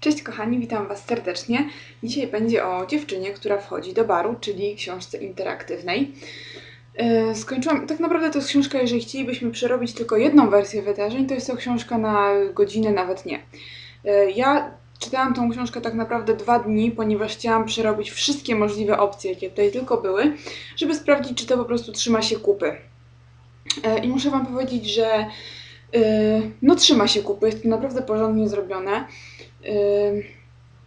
Cześć kochani, witam Was serdecznie. Dzisiaj będzie o dziewczynie, która wchodzi do baru, czyli książce interaktywnej. Yy, Skończyłam, tak naprawdę to jest książka, jeżeli chcielibyśmy przerobić tylko jedną wersję wydarzeń, to jest to książka na godzinę, nawet nie. Yy, Ja czytałam tą książkę tak naprawdę dwa dni, ponieważ chciałam przerobić wszystkie możliwe opcje, jakie tutaj tylko były, żeby sprawdzić, czy to po prostu trzyma się kupy. Yy, I muszę Wam powiedzieć, że no trzyma się kupy, jest to naprawdę porządnie zrobione.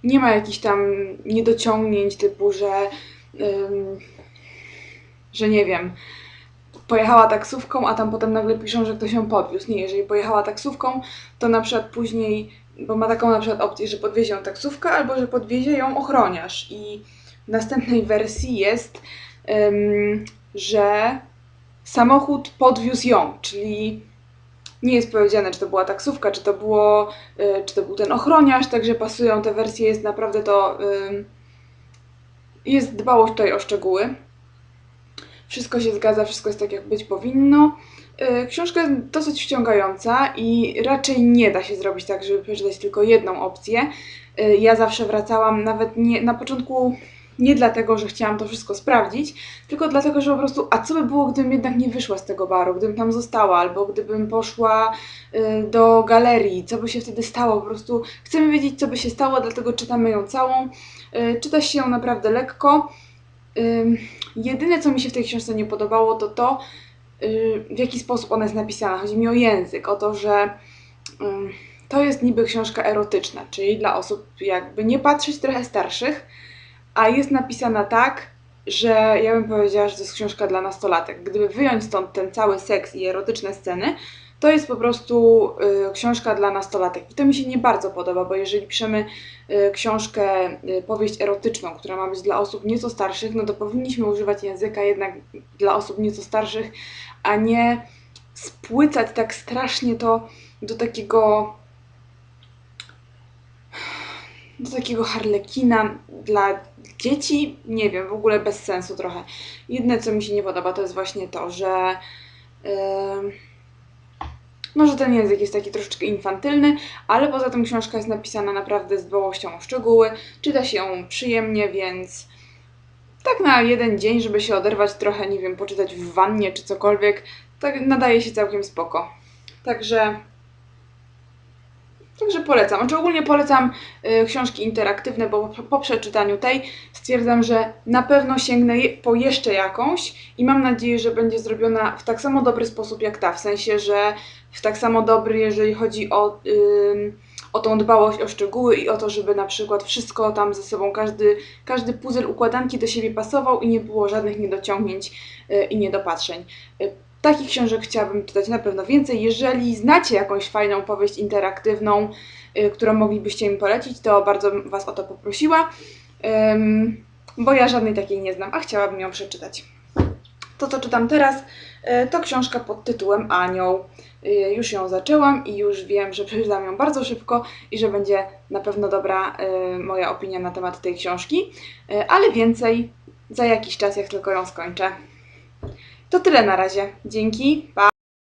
Nie ma jakichś tam niedociągnięć typu, że, że nie wiem, pojechała taksówką, a tam potem nagle piszą, że ktoś ją podwiózł. Nie, jeżeli pojechała taksówką, to na przykład później, bo ma taką na przykład opcję, że podwiezie ją taksówka, albo że podwiezie ją ochroniarz. I w następnej wersji jest, że samochód podwiózł ją, czyli nie jest powiedziane, czy to była taksówka, czy to było, y, czy to był ten ochroniarz, także pasują te wersje, jest naprawdę to, ym, jest dbałość tutaj o szczegóły. Wszystko się zgadza, wszystko jest tak, jak być powinno. Y, Książka jest dosyć wciągająca i raczej nie da się zrobić tak, żeby przeczytać tylko jedną opcję. Y, Ja zawsze wracałam, nawet nie, na początku nie dlatego, że chciałam to wszystko sprawdzić, tylko dlatego, że po prostu, a co by było, gdybym jednak nie wyszła z tego baru, gdybym tam została, albo gdybym poszła y, do galerii, co by się wtedy stało, po prostu chcemy wiedzieć, co by się stało, dlatego czytamy ją całą. Y, Czyta się ją naprawdę lekko. Ym, Jedyne, co mi się w tej książce nie podobało, to to, y, w jaki sposób ona jest napisana. Chodzi mi o język, o to, że ym, to jest niby książka erotyczna, czyli dla osób jakby nie patrzeć trochę starszych, a jest napisana tak, że ja bym powiedziała, że to jest książka dla nastolatek. Gdyby wyjąć stąd ten cały seks i erotyczne sceny, to jest po prostu y, książka dla nastolatek. I to mi się nie bardzo podoba, bo jeżeli piszemy y, książkę, y, powieść erotyczną, która ma być dla osób nieco starszych, no to powinniśmy używać języka jednak dla osób nieco starszych, a nie spłycać tak strasznie to do takiego do takiego harlekina dla dzieci, nie wiem, w ogóle bez sensu trochę. Jedyne, co mi się nie podoba, to jest właśnie to, że ym, no, że ten język jest taki troszeczkę infantylny, ale poza tym książka jest napisana naprawdę z dbałością o szczegóły, czyta się ją przyjemnie, więc tak na jeden dzień, żeby się oderwać trochę, nie wiem, poczytać w wannie czy cokolwiek, tak nadaje się całkiem spoko. Także Także polecam. Znaczy ogólnie polecam y, książki interaktywne, bo po, przeczytaniu tej stwierdzam, że na pewno sięgnę po jeszcze jakąś i mam nadzieję, że będzie zrobiona w tak samo dobry sposób jak ta. W sensie, że w tak samo dobry, jeżeli chodzi o, o tą dbałość o szczegóły i o to, żeby na przykład wszystko tam ze sobą, każdy, każdy puzzle układanki do siebie pasował i nie było żadnych niedociągnięć y, i niedopatrzeń. Y, Takich książek chciałabym czytać na pewno więcej. Jeżeli znacie jakąś fajną powieść interaktywną, y, którą moglibyście mi polecić, to bardzo Was o to poprosiła, bo ja żadnej takiej nie znam, a chciałabym ją przeczytać. To, co czytam teraz, y, to książka pod tytułem Anioł. Y, Już ją zaczęłam i już wiem, że przeczytam ją bardzo szybko i że będzie na pewno dobra moja opinia na temat tej książki, ale więcej za jakiś czas, jak tylko ją skończę. To tyle na razie. Dzięki, pa!